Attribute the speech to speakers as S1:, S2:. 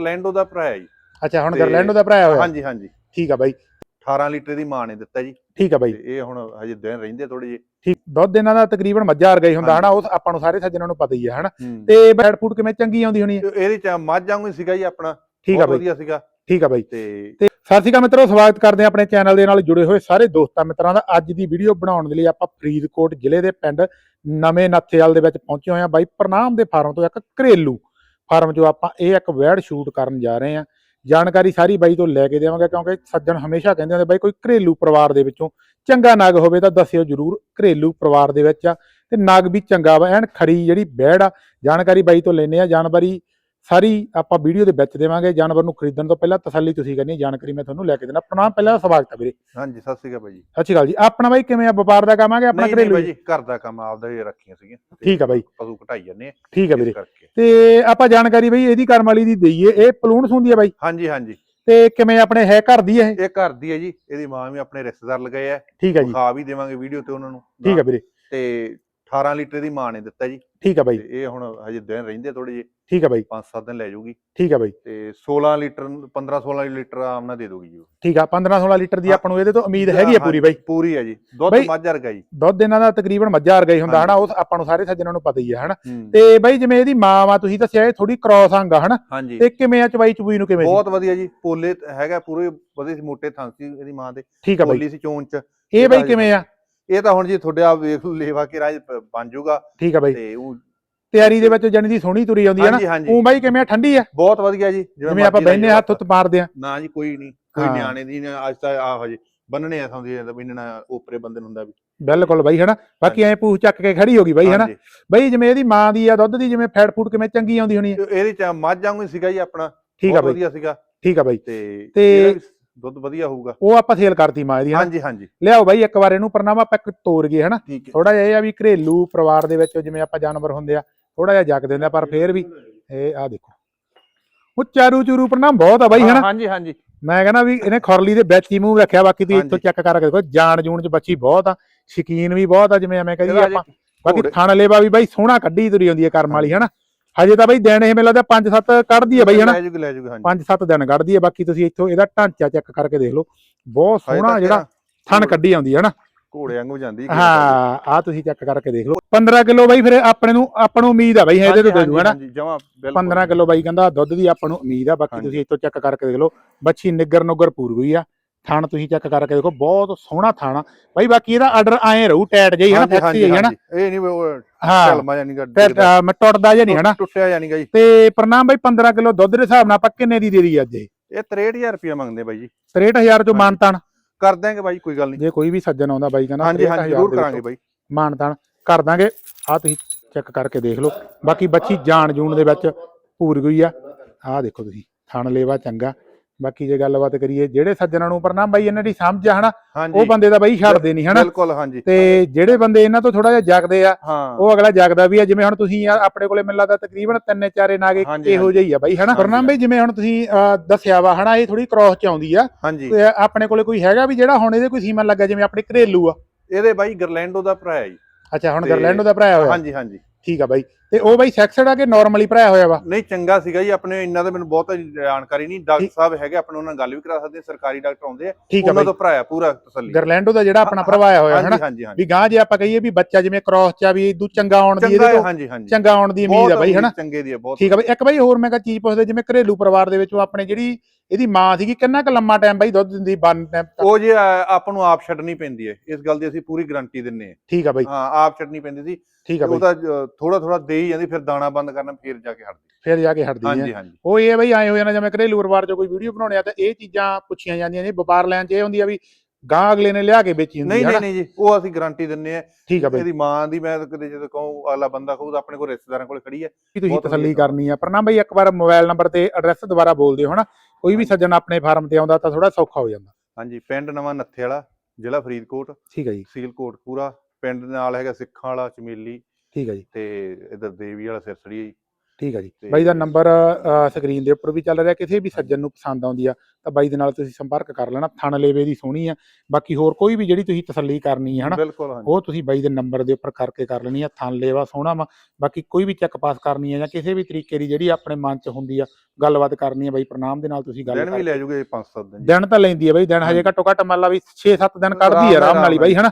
S1: ਲੈਂਡੋ ਦਾ ਭਰਾ ਹੈ ਜੀ।
S2: ਅੱਛਾ ਹੁਣ
S1: ਤੇ-
S2: ਗਰਲੈਂਡੋ ਦਾ ਭਰਾ ਹੋਇਆ
S1: ਹਾਂਜੀ ਹਾਂਜੀ।
S2: ਠੀਕ ਆ ਬਾਈ।
S1: 18 ਲੀਟਰ ਦੀ ਮਾਂ ਨੇ ਦਿੱਤਾ ਜੀ।
S2: ਠੀਕ ਆ ਬਾਈ।
S1: ਤੇ ਇਹ ਹੁਣ ਹਜੇ ਦਿਨ ਰਹਿੰਦੇ ਥੋੜੇ ਜਿਹੇ।
S2: ਠੀਕ ਦੁੱਧ ਇਹਨਾਂ ਦਾ ਤਕਰੀਬਨ ਮੱਝਾਂ ਵਰਗਾ ਹੀ ਹੁੰਦਾ ਹਨਾ। ਉਹ ਆਪਾਂ ਨੂੰ ਸਾਰੇ ਸੱਜਣਾਂ ਨੂੰ ਪਤਾ ਹੀ ਹੈ ਹਨਾ?
S1: ਹੂੰ।
S2: ਤੇ ਬੈਡ ਫੂਡ ਕਿਵੇਂ ਚੰਗੀ ਆਉਂਦੀ ਹੋਣੀ ਹੈ
S1: ਤੇ ਇਹਦੇ ਚ ਮੱਝ ਵਾਂਗੂ ਹੀ ਸੀਗਾ ਜੀ ਆਪਣਾ।
S2: ਠੀਕ ਆ
S1: ਬਹੁਤ
S2: ਬਾਈ।
S1: ਵਧੀਆ ਸੀਗਾ।
S2: ਠੀਕ ਆ ਬਾਈ।
S1: ਤੇ
S2: ਤੇ ਸਤਿ ਸ਼੍ਰੀ ਅਕਾਲ ਮਿੱਤਰੋ ਸਵਾਗਤ ਕਰਦੇ ਹਾਂ ਆਪਣੇ ਚੈਨਲ ਦੇ ਨਾਲ ਜੁੜੇ ਹੋਏ ਸਾਰੇ ਦੋਸਤਾਂ ਮਿੱਤਰਾਂ ਦਾ। ਅੱਜ ਦੀ ਵੀਡੀਓ ਬਣਾਉਣ ਦੇ ਲਈ ਆਪਾਂ ਫਰੀਦਕੋਟ ਜ਼ਿਲ੍ਹੇ ਦੇ ਪਿੰਡ ਨਵੇਂ ਨੱਥੇਵਾਲ ਦੇ ਵਿੱਚ ਪਹੁੰਚੇ ਹੋਏ ਹਾਂ ਬਾਈ। ਪ੍ਰਨਾਮ ਦੇ ਫਾਰਮ ਤੋਂ ਇੱਕ ਘਰੇਲੂ ਫਾਰਮ 'ਚੋਂ ਆਪਾਂ ਇਹ ਇੱਕ ਵੈੜ ਸ਼ੂਟ ਕਰਨ ਜਾ ਰਹੇ ਹਾਂ। ਜਾਣਕਾਰੀ ਸਾਰੀ ਬਾਈ ਤੋਂ ਲੈ ਕੇ ਦੇਵਾਂਗੇ ਕਿਉਂਕਿ ਸੱਜਣ ਹਮੇਸ਼ਾ ਕਹਿੰਦੇ ਹੁੰਦੇ, ਬਾਈ ਕੋਈ ਘਰੇਲੂ ਪਰਿਵਾਰ ਦੇ ਵਿੱਚੋਂ ਚੰਗਾ ਨਾਗ ਹੋਵੇ ਤਾਂ ਦੱਸਿਓ ਜਰੂਰ, ਘਰੇਲੂ ਪਰਿਵਾਰ ਦੇ ਵਿੱਚ ਆ। ਤੇ ਨਗ ਵੀ ਚੰਗਾ ਵਾ, ਐਨ ਖਰੀ ਜਿਹੜੀ ਵੈੜ ਆ। ਜਾਣਕਾਰੀ ਬਾਈ ਤੋਂ ਲੈਨੇ ਆ ਜਾਣਕਾਰੀ ਸਾਰੀ ਆਪਾਂ ਵੀਡੀਓ ਦੇ ਵਿੱਚ ਦੇਵਾਂਗੇ ਜਾਨਵਰ ਨੂੰ ਖਰੀਦਣ ਤੋਂ ਪਹਿਲਾਂ ਤਸੱਲੀ ਤੁਸੀਂ ਕਰਨੀ ਜਾਣਕਾਰੀ ਮੈਂ ਤੁਹਾਨੂੰ ਲੈ ਕੇ ਦੇਣਾ ਪ੍ਰਣਾਮ ਪਹਿਲਾਂ ਸਵਾਗਤ ਹੈ ਵੀਰੇ।
S1: ਹਾਂਜੀ ਸਤਿ ਸ਼੍ਰੀ ਅਕਾਲ ਭਾਈ
S2: ਸਤਿ ਸ਼੍ਰੀ ਅਕਾਲ ਜੀ। ਆਪਣਾ ਬਾਈ ਕਿਵੇਂ ਆ? ਵਪਾਰ ਦਾ ਕੰਮ ਆ ਕਿ ਆਪਣਾ ਘਰੇਲੂ?
S1: ਭਾਈ? ਜੀ ਘਰ ਦਾ ਕੰਮ ਆਪਦਾ ਹੀ ਰੱਖੀਆਂ ਸੀਗੀਆਂ।
S2: ਠੀਕ ਆ ਬਾਈ।
S1: ਪਸ਼ੂ ਘਟਾਈ ਜਾਂਦੇ ਆ
S2: ਠੀਕ ਆ ਵੀਰੇ। ਤੇ ਆਪਾਂ ਜਾਣਕਾਰੀ ਬਈ ਇਹਦੀ ਕਰਮ ਵਾਲੀ ਦੀ ਦਈਏ। ਇਹ ਪਲੂਣ ਹੁੰਦੀ ਆ ਬਾਈ।
S1: ਹਾਂਜੀ ਹਾਂਜੀ।
S2: ਤੇ ਕਿਵੇਂ ਆਪਣੇ ਹੈ ਘਰ ਦੀ ਇਹ?
S1: ਇਹ ਘਰ ਦੀ ਹੈ ਜੀ। ਇਹਦੀ ਮਾਂ ਵੀ ਆਪਣੇ ਰਿਸ਼ਤੇਦਾਰ ਲਗਾਏ ਆ।
S2: ਠੀਕ ਆ ਜੀ।
S1: ਖਾ ਵੀ ਦੇਵਾਂਗੇ ਵੀਡੀਓ ਤੇ ਉਹਨਾਂ ਨੂੰ।
S2: ਠੀਕ ਆ ਵੀਰੇ।
S1: ਤੇ 18 ਲੀਟਰ ਦੀ ਮਾਂ ਨੇ ਦਿੱਤਾ ਜੀ।
S2: ਠੀਕ ਆ ਬਾਈ।
S1: ਤੇ ਇਹ ਹੁਣ ਹਜੇ ਦਿਨ ਰਹਿੰਦੇ ਥੋੜੇ ਜਿਹੇ।
S2: ਠੀਕ ਆ ਬਾਈ।
S1: 5-7 ਦਿਨ ਲੈ ਜਾਊਗੀ
S2: ਠੀਕ ਆ ਬਾਈ।
S1: ਤੇ 16 ਲੀਟਰ 15-16 ਲੀਟਰ ਆਮ ਨਾਲ ਦੇ ਦੋਗੀ ਜੀ।
S2: ਠੀਕ ਆ 15 16 ਲੀਟਰ ਦੀ। ਆਪਾਂ ਨੂੰ ਇਹਦੇ ਤੋਂ ਉਮੀਦ ਹੈਗੀ ਆ ਪੂਰੀ ਬਾਈ।
S1: ਪੂਰੀ ਹੈ ਜੀ। ਦੁੱਧ ਮੱਝ ਵਰਗਾ ਜੀ।
S2: ਦੁੱਧ ਇਹਨਾਂ ਦਾ ਤਕਰੀਬਨ ਮੱਝਾਂ ਵਰਗਾ ਹੀ ਹੁੰਦਾ ਹਨਾ। ਉਹ ਆਪਾਂ ਨੂੰ ਸਾਰੇ ਸੱਜਣਾਂ ਨੂੰ ਪਤਾ ਹੀ ਹੈ ਹਨਾ। ਤੇ ਬਾਈ ਜਿਵੇਂ ਇਹਦੀ ਮਾਂ ਵਾ ਤੁਸੀਂ ਦੱਸਿਆ ਇਹ ਥੋੜੀ ਕ੍ਰਾਸ ਅੰਗ ਆ ਹਨਾ? ਤੇ ਕਿਵੇਂ ਆ ਚਵਾਈ ਚਬੂਈ ਨੂੰ ਕਿਵੇਂ?
S1: ਬਹੁਤ ਵਧੀਆ ਜੀ। ਪੋਲੇ ਹੈਗਾ ਪੂਰੇ ਵਧੀਆ ਸੀ ਮੋਟੇ ਥਾਂ ਸੀ ਇਹਦੀ ਮਾਂ ਦੇ।
S2: ਠੀਕ ਆ ਬਾਈ।
S1: ਪੋਲੀ ਸੀ ਚੋਣ ਚ
S2: ਇਹ ਬਾਈ ਕਿਵੇਂ ਆ?
S1: ਇਹ ਤਾਂ ਹੁਣ ਜੀ ਤੁਹਾਡੇ ਆ ਵੇਖ ਲਓ ਲੇਵਾ ਕੇ ਰਾਜ ਬਣ ਜਾਊਗਾ
S2: ਠੀਕ ਆ ਬਾਈ।
S1: ਤੇ ਉਹ
S2: ਤਿਆਰੀ ਦੇ ਵਿੱਚ ਜਾਨੀ ਦੀ ਸੋਹਣੀ ਤੁਰੀ ਆਉਂਦੀ ਹੈ ਨਾ।
S1: ਹਾਂਜੀ ਹਾਂਜੀ।
S2: ਉਹ ਬਾਈ ਕਿਵੇਂ ਆ? ਠੰਡੀ ਆ?
S1: ਬਹੁਤ ਵਧੀਆ ਜੀ
S2: ਜਿਵੇਂ ਆਪਾਂ
S1: ਮਰਜ਼ੀ ਦਾ
S2: ਬੈਨੇ
S1: ਜੀ
S2: ਹੱਥ ਉੱਤ ਮਾਰਦੇ ਆ।
S1: ਨਾ ਜੀ ਕੋਈ ਨਹੀਂ ਕੋਈ
S2: ਹਾਂ।
S1: ਨਿਆਣੇ ਦੀ ਨਾ ਅੱਜ ਤਾਂ ਆ ਹਜੇ ਬੰਨਣੇ ਆ ਸਮਝੀ ਜਾਂਦਾ ਬਿੰਨਣਾ ਉਪਰੇ ਬੰਦੇ ਨੂੰ ਹੁੰਦਾ ਵੀ।
S2: ਬਿਲਕੁਲ ਬਾਈ ਹਨਾ? ਬਾਕੀ ਐ ਪੂਛ ਚੱਕ ਕੇ ਖੜੀ ਹੋ ਗਈ ਬਾਈ ਹਨਾ?
S1: ਹਾਂਜੀ।
S2: ਬਾਈ ਜਿਵੇਂ ਇਹਦੀ ਮਾਂ ਦੀ ਆ ਦੁੱਧ ਦੀ ਜਿਵੇਂ ਫੈਟ ਫੂਡ ਕਿਵੇਂ ਚੰਗੀ ਆਉਂਦੀ ਹੋਣੀ ਹੈ
S1: ਤੇ ਇਹਦੇ ਚ ਮੱਝ ਵਾਂਗੂ ਹੀ ਸੀਗਾ ਜੀ ਆਪਣਾ।
S2: ਠੀਕ ਆ
S1: ਬਹੁਤ
S2: ਬਾਈ।
S1: ਵਧੀਆ ਸੀਗਾ।
S2: ਠੀਕ ਆ ਬਾਈ।
S1: ਤੇ
S2: ਤੇ-
S1: ਇਹਦਾ ਵੀ ਦੁੱਧ ਵਧੀਆ ਹੋਊਗਾ।
S2: ਉਹ ਆਪਾਂ ਸੇਲ ਕਰਤੀ ਮਾਂ ਦੀ ਹਨਾ?
S1: ਹਾਂਜੀ ਹਾਂਜੀ।
S2: ਲਿਆਓ ਬਾਈ ਇੱਕ ਵਾਰ ਇਹਨੂੰ ਪਰਨਾਮਾ ਆਪਾਂ ਇੱਕ ਤੋੜ ਗਏ ਹਨਾ?
S1: ਠੀਕ ਹੈ।
S2: ਥੋੜਾ ਜਿਹਾ ਇਹ ਆ ਵੀ ਘਰੇਲੂ ਪਰਿਵਾਰ ਦੇ ਵਿੱਚ ਜਿਵੇਂ ਆਪਾਂ ਜਾਨਵਰ ਹੁੰਦੇ ਆ ਥੋੜਾ ਜਿਹਾ ਜਗਦੇ ਹੁੰਦੇ ਆ ਪਰ ਫੇਰ ਵੀ ਇਹ ਆ ਦੇਖੋ। ਉਹ ਚਾਰੂ ਚੂਰੂ ਪਰਨਾਮ ਬਹੁਤ ਆ ਬਾਈ ਹਨਾ?
S1: ਹਾਂਜੀ ਹਾਂਜੀ।
S2: ਮੈਂ ਕਹਿੰਦਾ ਵੀ ਇਹਨੇ ਖੁਰਲੀ ਦੇ ਵਿੱਚ ਹੀ ਮੂੰਹ ਰੱਖਿਆ ਬਾਕੀ ਤੁਸੀਂ ਇੱਥੋਂ। ਚੈੱਕ ਕਰਕੇ ਦੇਖੋ ਜਾਨ ਜੂਨ ਚ ਬੱਚੀ ਬਹੁਤ ਆ ਸ਼ਕੀਨ ਵੀ ਬਹੁਤ ਆ ਜਿਵੇਂ ਐਵੇਂ ਕਹੀਏ
S1: ਇਹਦਾ
S2: ਆਪਾਂ। ਬਾਕੀ ਥਣ ਲੇਵਾ ਵੀ ਬਾਈ ਸੋਹਣਾ ਕੱਢੀ ਤੁਰੀ ਆਉਂਦੀ ਹੈ ਕਰਮ ਵਾਲੀ ਹਨਾ? ਹਜੇ ਤਾਂ ਬਾਈ ਦਿਨ ਇਹ ਮੈਨੂੰ ਲੱਗਦਾ 5-7 ਕੱਢਦੀ ਹੈ ਬਾਈ ਹਨਾ?
S1: ਲੈ ਜੂਗੀ ਲੈ ਜੂਗੀ ਹਾਂਜੀ।
S2: 5-7 ਦਿਨ ਕੱਢਦੀ ਹੈ ਬਾਕੀ ਤੁਸੀਂ ਇੱਥੋਂ ਇਹਦਾ ਢਾਂਚਾ ਚੈੱਕ ਕਰਕੇ ਦੇਖ ਲਓ। ਬਹੁਤ ਸੋਹਣਾ ਜਿਹੜਾ ਥਣ ਕੱਢੀ ਆਉਂਦੀ ਹੈ ਨਾ
S1: ਘੋੜੇ ਵਾਂਗੂ ਜਾਂਦੀ
S2: ਹਾਂ ਆ ਤੁਸੀਂ ਚੈੱਕ ਕਰਕੇ ਦੇਖ ਲਓ। 15 ਕਿਲੋ ਬਾਈ ਫਿਰ ਆਪਣੇ ਨੂੰ ਆਪਾਂ ਨੂੰ ਉਮੀਦ ਆ ਬਾਈ ਇਹਦੇ ਤੋਂ ਦੇ ਦੂ ਹਨਾ?
S1: ਜਮਾ
S2: 15 ਕਿਲੋ ਬਾਈ ਕਹਿੰਦਾ ਦੁੱਧ ਦੀ ਆਪਾਂ ਨੂੰ ਉਮੀਦ ਆ ਬਾਕੀ। ਤੁਸੀਂ ਇੱਥੋਂ ਚੈੱਕ ਕਰਕੇ ਦੇਖ ਲਓ। ਬੱਚੀ ਨਿੱਗਰ ਨੁੱਗਰ ਪੂਰ ਗਈ ਆ। ਥਣ ਤੁਸੀਂ ਚੈੱਕ ਕਰਕੇ ਦੇਖੋ ਬਹੁਤ ਸੋਹਣਾ ਥਣ। ਆ ਬਾਈ ਬਾਕੀ ਇਹਦਾ ਆਰਡਰ ਆਏ ਰਹੂ ਟੈਟ ਜਿਹੀ ਹਨਾ ਫੈਕਸੀ ਹੈ ਹਨਾ?
S1: ਇਹ ਨਹੀਂ ਢਲਮਾ ਜਾਨੀ ਗਾ
S2: ਮੈਂ ਟੁੱਟਦਾ ਜਾਂ ਨਹੀਂ ਹਨਾ?
S1: ਟੁੱਟਿਆ ਜਾਨੀ ਗਾ ਜੀ।
S2: ਤੇ ਪ੍ਰਨਾਮ ਬਾਈ 15 ਕਿਲੋ ਦੁੱਧ ਦੇ ਹਿਸਾਬ ਨਾਲ ਆਪਾਂ ਕਿੰਨੇ ਦੀ ਦੇ ਦੀ ਅੱਜ ਇਹ?
S1: ਇਹ 63000 ਰੁਪਇਆ ਮੰਗਦੇ ਬਾਈ ਜੀ।
S2: 63000 ਚੋਂ। ਮਾਨਤਾਨ।
S1: ਕਰ ਦਾਂਗੇ ਬਾਈ ਕੋਈ ਗੱਲ ਨਹੀਂ।
S2: ਜੇ ਕੋਈ ਵੀ ਸੱਜਣ ਆਉਂਦਾ ਬਾਈ ਕਹਿੰਦਾ
S1: ਹਾਂਜੀ ਹਾਂਜੀ
S2: 63,000
S1: ਜ਼ਰੂਰ ਕਰਾਂਗੇ ਬਾਈ।
S2: ਮਾਨਤਾਨ। ਕਰ ਦਾਂਗੇ। ਆ ਤੁਸੀਂ ਚੈੱਕ ਕਰਕੇ ਦੇਖ ਲਓ। ਬਾਕੀ ਬੱਚੀ ਜਾਣ ਜੂਣ ਦੇ ਵਿੱਚ ਪੂਰ ਗਈ ਆ। ਆਹ ਦੇਖੋ ਤੁਸੀਂ ਥਣ ਲੇਵਾ ਚੰਗਾ। ਬਾਕੀ ਜੇ ਗੱਲਬਾਤ ਕਰੀਏ ਜਿਹੜੇ ਸੱਜਣਾਂ ਨੂੰ ਪ੍ਰਨਾਮ ਬਾਈ ਇਹਨਾਂ ਦੀ ਸਮਝ ਆ ਹਨਾ ਉਹ ਬੰਦੇ ਦਾ ਬਾਈ ਛੱਡਦੇ ਨਹੀਂ ਹਨਾ।
S1: ਬਿਲਕੁਲ ਹਾਂਜੀ।
S2: ਤੇ ਜਿਹੜੇ ਬੰਦੇ ਇਹਨਾਂ ਤੋਂ ਥੋੜਾ ਜਿਹਾ ਜਾਗਦੇ ਆ ਉਹ ਅਗਲਾ ਜਾਗਦਾ ਵੀ ਆ ਜਿਵੇਂ ਹੁਣ ਤੁਸੀਂ ਆਪਣੇ ਕੋਲੇ ਮੈਨੂੰ ਲੱਗਦਾ ਤਕਰੀਬਨ ਤਿੰਨੇ ਚਾਰੇ ਨਾਗੇ ਇਹੋ ਜਿਹੀ ਆ ਬਾਈ ਹਨਾ।
S1: ਹਾਂਜੀ,
S2: ਪ੍ਰਨਾਮ ਬਾਈ ਜਿਵੇਂ ਹੁਣ ਤੁਸੀਂ ਦੱਸਿਆ ਵਾ ਹਨਾ ਇਹ ਥੋੜੀ ਕ੍ਰੋਸ ਚ ਆਉਂਦੀ ਆ। ਤੇ ਆਪਣੇ ਕੋਲੇ ਕੋਈ ਹੈਗਾ ਵੀ ਜਿਹੜਾ ਹੁਣ ਇਹਦੇ ਕੋਈ ਸੀਮਨ ਲੱਗਾ ਜਿਵੇਂ ਆਪਣੇ ਘਰੇਲੂ ਆ?
S1: ਇਹਦੇ ਬਾਈ ਗਰਲੈਂਡੋ ਦਾ ਭਰਾ ਹੈ ਜੀ।
S2: ਅੱਛਾ ਹੁਣ ਗਰਲੈਂਡੋ ਦਾ ਭਰਾਇਆ ਹੋਇਆ।
S1: ਹਾਂਜੀ ਹਾਂਜੀ।
S2: ਠੀਕ ਆ ਬਾਈ। ਤੇ ਉਹ ਬਾਈ ਸੈਕਸਡ ਆ ਕਿ ਨਾਰਮਲੀ ਭਰਾਇਆ ਹੋਇਆ ਵਾ?
S1: ਨਹੀਂ ਚੰਗਾ ਸੀਗਾ ਜੀ। ਆਪਣੇ ਇੰਨਾ ਤਾਂ ਮੈਨੂੰ ਬਹੁਤ ਜਾਣਕਾਰੀ ਨਹੀਂ। ਡਾਕਟਰ ਸਾਹਿਬ ਹੈਗੇ ਆਪਣੇ ਉਹਨਾਂ ਨਾਲ ਗੱਲ ਵੀ ਕਰਾ ਸਕਦੇ ਸਰਕਾਰੀ ਡਾਕਟਰ ਆਉਂਦੇ ਆ। ਉਹਨਾਂ ਤੋਂ ਭਰਾਇਆ ਪੂਰਾ ਤਸੱਲੀ।
S2: ਗਰਲੈਂਡੋ ਦਾ ਜਿਹੜਾ ਆਪਣਾ ਭਰਵਾਇਆ ਹੋਇਆ
S1: ਹਾਂਜੀ ਹਾਂਜੀ
S2: ਵੀ ਗਾਂ ਜੇ ਆਪਾਂ ਕਹੀਏ ਵੀ ਬੱਚਾ ਜਿਵੇਂ ਕ੍ਰੋਸ ਚ ਆ ਵੀ ਇਦੂ ਚੰਗਾ ਆਉਣ ਦੀ ਇਹਦੇ
S1: ਹੈ
S2: ਤੋਂ ਚੰਗਾ ਆਉਣ ਦੀ ਉਮੀਦ ਆ ਬਾਈ ਹਨਾ?
S1: ਚੰਗੇ ਦੀ ਹੈ ਬਹੁਤ
S2: ਠੀਕ ਆ ਬਾਈ। ਇੱਕ ਬਾਈ ਹੋਰ ਮੈਂ ਕਿਹਾ ਚੀਜ਼ ਪੁੱਛਦੇ ਜਿਵੇਂ ਘਰੇਲੂ ਪਰਿਵਾਰ ਦੇ ਵਿੱਚ ਉਹ ਆਪਣੇ ਜਿਹੜੀ ਇਹਦੀ ਮਾਂ ਸੀਗੀ ਕਿੰਨਾ ਕੁ ਲੰਮਾ ਟਾਈਮ ਬਾਈ ਦੁੱਧ ਦਿੰਦੀ ਬੰਨ ਟਾਈਮ
S1: ਉਹ ਜੇ ਆ- ਆਪਾਂ ਨੂੰ ਆਪ ਛੱਡਣੀ ਪੈਂਦੀ ਹੈ ਇਸ ਗੱਲ ਦੀ ਅਸੀਂ ਪੂਰੀ ਗਾਰੰਟੀ ਦਿੰਨੇ
S2: ਠੀਕ ਆ ਬਾਈ।
S1: ਹਾਂ ਆਪ ਛੱਡਣੀ ਪੈਂਦੀ ਸੀ।
S2: ਠੀਕ ਆ ਬਾਈ।
S1: ਉਹਦਾ ਥੋੜਾ ਥੋੜਾ ਦੇ ਹੀ ਜਾਂਦੀ ਫਿਰ ਦਾਣਾ ਬੰਦ ਕਰਨਾ ਫਿਰ ਜਾ ਕੇ ਹਟਦੀ।
S2: ਫਿਰ ਜਾ ਕੇ ਹਟਦੀ
S1: ਹਾਂਜੀ
S2: ਹੈ
S1: ਹਾਂਜੀ।
S2: ਉਹ ਇਹ ਬਾਈ ਆਏ ਹੋਏ ਨਾ ਜਿਵੇਂ ਘਰੇਲੂ ਪਰਿਵਾਰ 'ਚ ਕੋਈ ਵੀਡੀਓ ਬਣਾਉਣੇ ਆ ਤਾਂ ਇਹ ਚੀਜ਼ਾਂ ਪੁੱਛੀਆਂ ਜਾਂਦੀਆਂ ਨੇ ਵਪਾਰ ਲੈਣ 'ਚ ਇਹ ਹੁੰਦੀ ਆ ਵੀ ਗਾਂ ਅਗਲੇ ਨੇ ਲਿਆ ਕੇ ਵੇਚੀ ਹੁੰਦੀ
S1: ਨਹੀਂ
S2: ਹੈ
S1: ਨਹੀਂ ਨਹੀਂ ਜੀ ਉਹ ਅਸੀਂ ਗਾਰੰਟੀ ਦਿੰਨੇ ਆ।
S2: ਠੀਕ ਆ ਬਾਈ।
S1: ਇਹਦੀ ਮਾਂ ਦੀ ਮੈਂ ਕਦੇ ਜਦੋਂ ਕਹੂੰ ਅਗਲਾ ਬੰਦਾ ਕਹੂਗਾ ਆਪਣੇ ਕੋਲ ਰਿਸ਼ਤੇਦਾਰਾਂ ਕੋਲ ਖੜੀ ਹੈ
S2: ਕੀ ਤੁਸੀਂ ਤਸੱਲੀ ਕਰਨੀ ਆ। ਪਰ ਨਾ ਬਾਈ ਇੱਕ ਵਾਰ ਮੋਬਾਈਲ ਨੰਬਰ ਤੇ ਐਡਰੈਸ ਦੁਬਾਰਾ ਬੋਲ ਦਿਓ ਹਨਾ? ਕੋਈ ਵੀ ਸੱਜਣ ਆਪਣੇ ਫਾਰਮ ਤੇ ਆਉਂਦਾ ਤਾਂ ਥੋੜਾ ਸੌਖਾ ਹੋ ਜਾਂਦਾ।
S1: ਹਾਂਜੀ ਪਿੰਡ ਨਵਾਂ ਨੱਥੇ ਵਾਲਾ ਜ਼ਿਲ੍ਹਾ ਫਰੀਦਕੋਟ।
S2: ਠੀਕ ਹੈ ਜੀ।
S1: ਤਹਿਸੀਲ ਕੋਟਪੂਰਾ ਪਿੰਡ ਦੇ ਨਾਲ ਹੈਗਾ ਸਿੱਖਾਂ ਵਾਲਾ ਚਮੇਲੀ
S2: ਠੀਕ ਹੈ ਜੀ।
S1: ਤੇ ਇਧਰ ਦੇਵੀ ਵਾਲਾ ਸਿਰਸੜੀ
S2: ਠੀਕ ਹੈ ਜੀ।
S1: ਤੇ-
S2: ਬਾਈ ਦਾ ਨੰਬਰ ਸਕਰੀਨ ਦੇ ਉੱਪਰ ਵੀ ਚੱਲ ਰਿਹਾ। ਕਿਸੇ ਵੀ ਸੱਜਣ ਨੂੰ ਪਸੰਦ ਆਉਂਦੀ ਆ ਤਾਂ ਬਾਈ ਦੇ ਨਾਲ ਤੁਸੀਂ ਸੰਪਰਕ ਕਰ ਲੈਣਾ। ਥਣ ਲੇਵੇ ਦੀ ਸੋਹਣੀ ਆ। ਬਾਕੀ ਹੋਰ ਕੋਈ ਵੀ ਜਿਹੜੀ ਤੁਸੀਂ ਤਸੱਲੀ ਕਰਨੀ ਹੈ ਹਨਾ?
S1: ਬਿਲਕੁਲ ਹਾਂਜੀ।
S2: ਉਹ ਤੁਸੀਂ ਬਾਈ ਦੇ ਨੰਬਰ ਦੇ ਉੱਪਰ ਕਰਕੇ ਕਰ ਲੈਣੀ ਆ। ਥਣ ਲੇਵਾ ਸੋਹਣਾ ਵਾ। ਬਾਕੀ ਕੋਈ ਵੀ ਚੈੱਕ ਪਾਸ ਕਰਨੀ ਹੈ ਜਾਂ ਕਿਸੇ ਵੀ ਤਰੀਕੇ ਦੀ ਜਿਹੜੀ ਆਪਣੇ ਮਨ 'ਚ ਹੁੰਦੀ ਆ ਗੱਲਬਾਤ ਕਰਨੀ ਆ ਬਾਈ ਪ੍ਰਣਾਮ ਦੇ ਨਾਲ ਤੁਸੀਂ ਗੱਲ
S1: ਦਿਨ ਵੀ ਲੈ ਜੂਗੇ 5-7 ਦਿਨ।
S2: ਦਿਨ ਤਾਂ ਲੈਂਦੀ ਆ ਬਾਈ। ਦਿਨ ਹਜੇ
S1: ਹਾਂਜੀ।
S2: ਘੱਟੋ ਘੱਟ ਮੰਨ ਲਾ ਵੀ 6-7 ਦਿਨ ਕੱਢਦੀ ਆ ਆਰਾਮ ਨਾਲ ਹੀ ਬਾਈ ਹਨਾ?